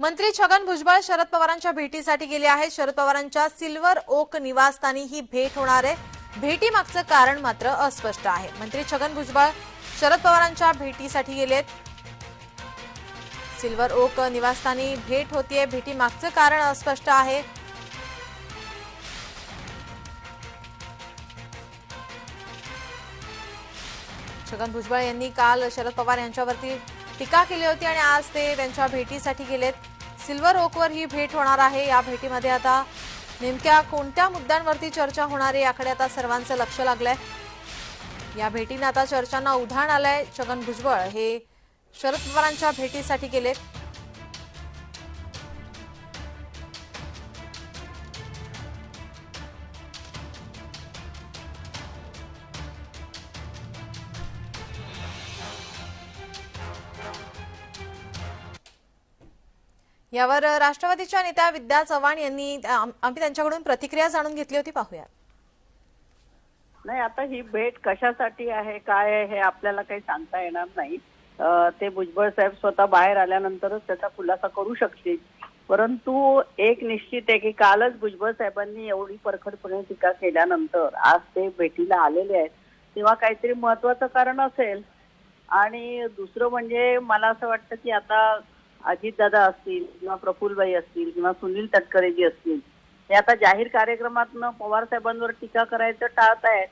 मंत्री छगन भुजबळ शरद पवारांच्या भेटीसाठी गेले आहेत. शरद पवारांच्या सिल्वर ओक निवासस्थानी ही भेट होणार आहे. भेटीमागचं कारण मात्र अस्पष्ट आहे. मंत्री छगन भुजबळ शरद पवारांच्या भेटीसाठी गेलेत सिल्वर ओक निवासस्थानी भेट होतीये. भेटीमागचं कारण अस्पष्ट आहे. छगन भुजबळ यांनी काल शरद पवार यांच्यावरती टीका केली होती आणि आज ते त्यांच्या भेटीसाठी गेलेत. सिल्वर ओकवर ही भेट होणार आहे. या भेटीमध्ये आता नेमक्या कोणत्या मुद्द्यांवरती चर्चा होणार आहे याकडे आता सर्वांचं लक्ष लागलंय. या भेटीने आता चर्चांना उधाण आलंय. छगन भुजबळ हे शरद पवारांच्या भेटीसाठी गेलेत. यावर राष्ट्रवादीच्या नेत्या विद्या चव्हाण यांनी आम्ही त्यांच्याकडून प्रतिक्रिया जाणून घेतली होती पाहूया नाही आता ही भेट कशासाठी आहे काय आहे हे आपल्याला काही सांगता येणार नाही. ते भुजबळ साहेब स्वतः बाहेर आल्यानंतरच त्याचा खुलासा करू शकतील. परंतु एक निश्चित आहे की कालच भुजबळ साहेबांनी एवढी परखडपणे टीका केल्यानंतर आज ते भेटीला आलेले आहेत तेव्हा काहीतरी महत्वाचं कारण असेल. आणि दुसरं म्हणजे मला असं वाटतं की आता अजितदादा असतील किंवा प्रफुलबाई असतील किंवा सुनील तटकरेजी असतील. हे आता जाहीर कार्यक्रमातनं पवार साहेबांवर टीका करायचं टाळत आहेत